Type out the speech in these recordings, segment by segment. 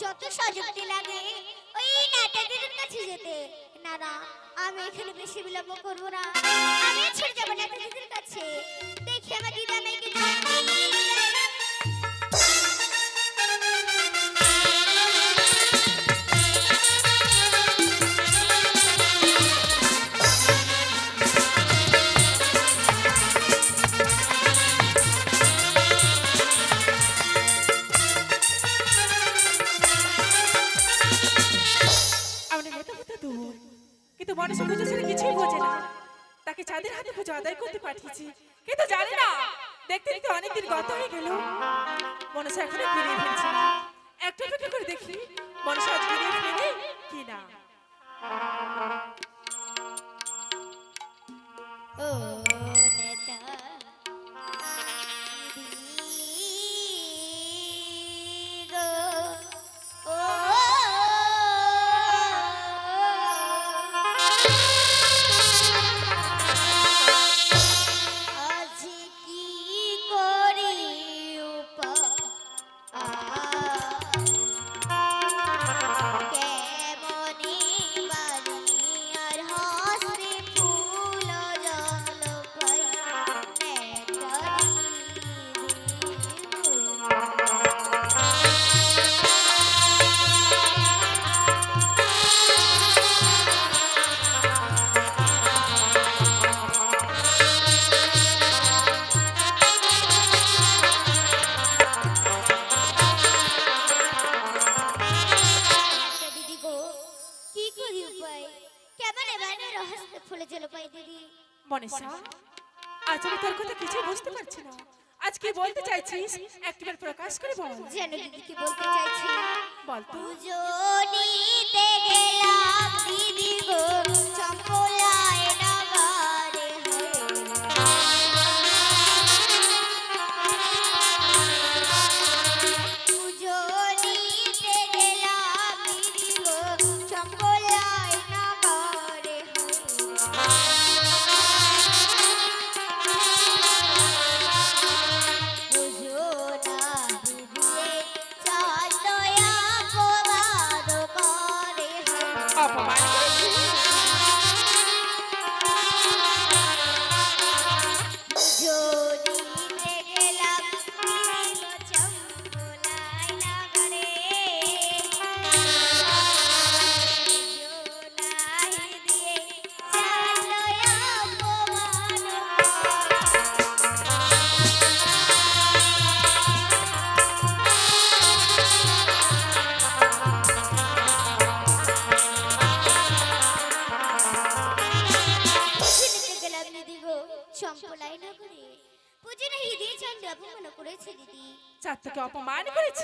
যত সযুক্তি লাগে, ওই নাটকের কাছে যেতে। না না, আমি এখানে বেশি বিলম্ব করব না। আমি ছেড়ে যাব নাটকের কাছে। দেখি আমার দিদা আমাকে মনসা এখনও না। একটু একটু করে দেখি মনসা আজ ফিরিয়ে ফেলে কি ও কি উপায় কেমন এবারে রহস্য ফুলে জল পাই দিদি। মনসা আজ আমি তোর কথা কিছু বুঝতে পারছি না। আজ কি বলতে চাইছিস? একবার প্রকাশ করে বল। যেন দিদি কি বলতে চাইছি বল পুজো নিতে গেলাম দিদি গো চম্পলায়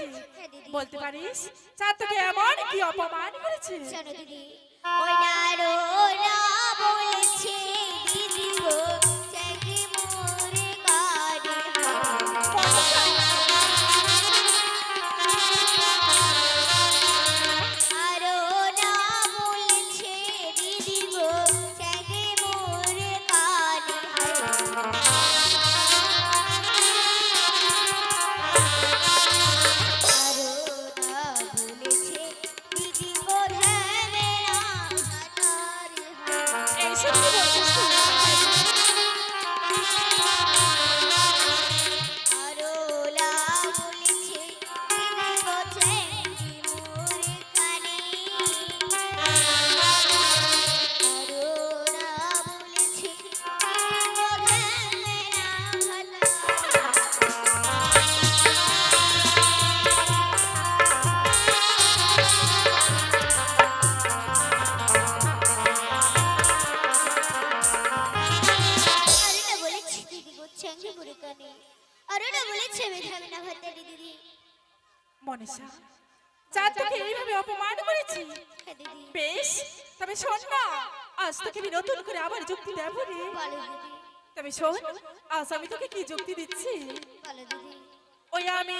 করেছে। হ্যাঁ বলতে পারিস? চাঁদ তোকে এমন কি অপমান করেছে? জানো দিদি। ওই না মনীষা চাঁদ তোকে এইভাবে অপমান করেছে? বেশ তবে শোন না আজ তোকে আমি নতুন করে আবার যুক্তি দেব রে। তবে শোন আজ আমি তোকে কি যুক্তি দিচ্ছি? ওই আমি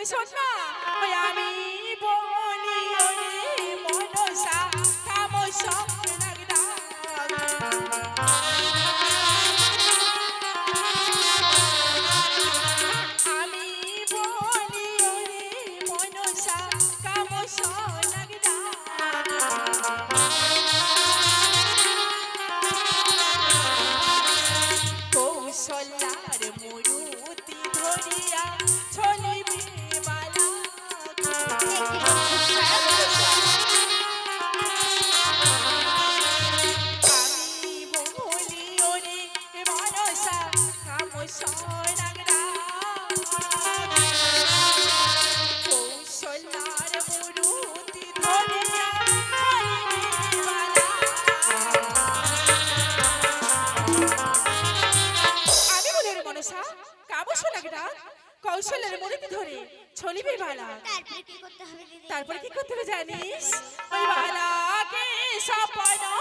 没笑 চলিবে বালা তারপরে কি করতে হবে তারপরে কি করতে হবে জানিস? বালাকে সপনা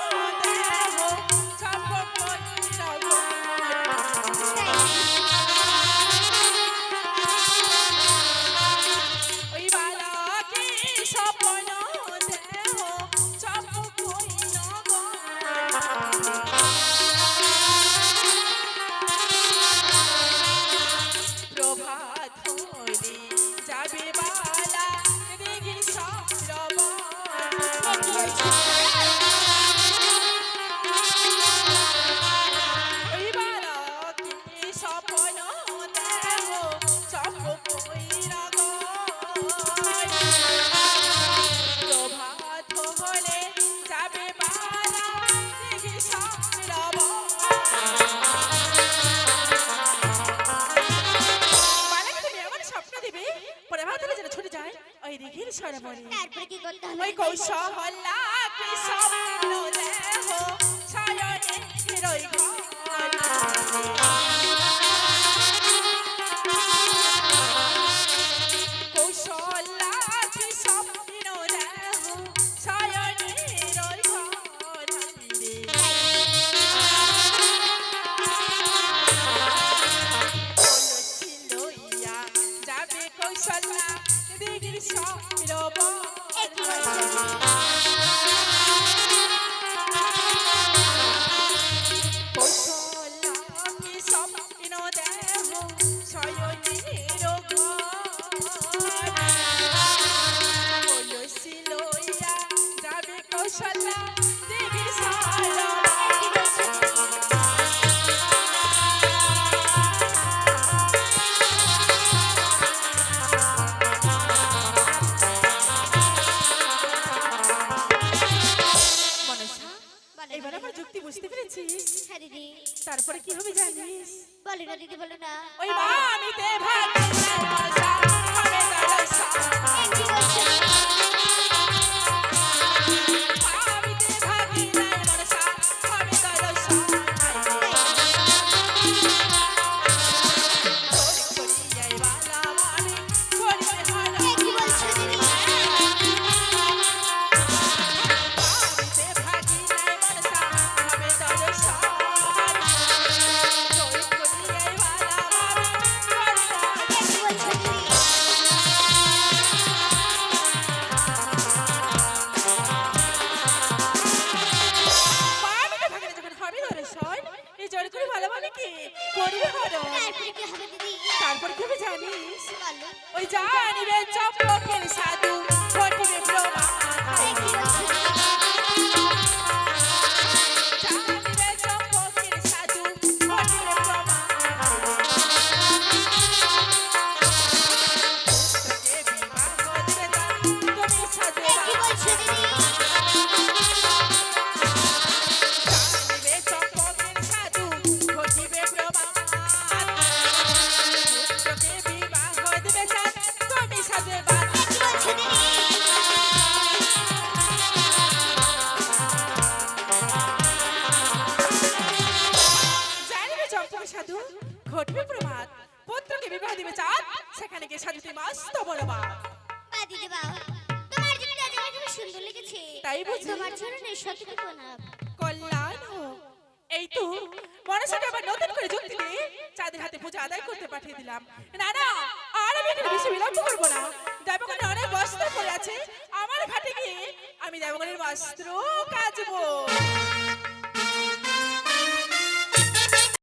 পড়ি তারপরে কি করতে হবে? ওই কৌশল হল্লা কৃষ্ণ কি জানিস? বলে না দিদি বলি না। ওই মা আমি তে তাই বুঝি? তোমার চরণের সত্যি প্রণাম। কল্যাণ হোক। এই তো মনসাকে আবার নতুন করে যুক্তি দিয়ে চাঁদের হাতে পূজা আদায় করতে পাঠিয়ে দিলাম। না না আর আমি এখানে বেশি বিলম্ব করব না। দেবগণের অনেক বস্ত্র পড়ে আছে। আমার ঘাটে গিয়ে আমি দেবগণের বস্ত্র কাচবো।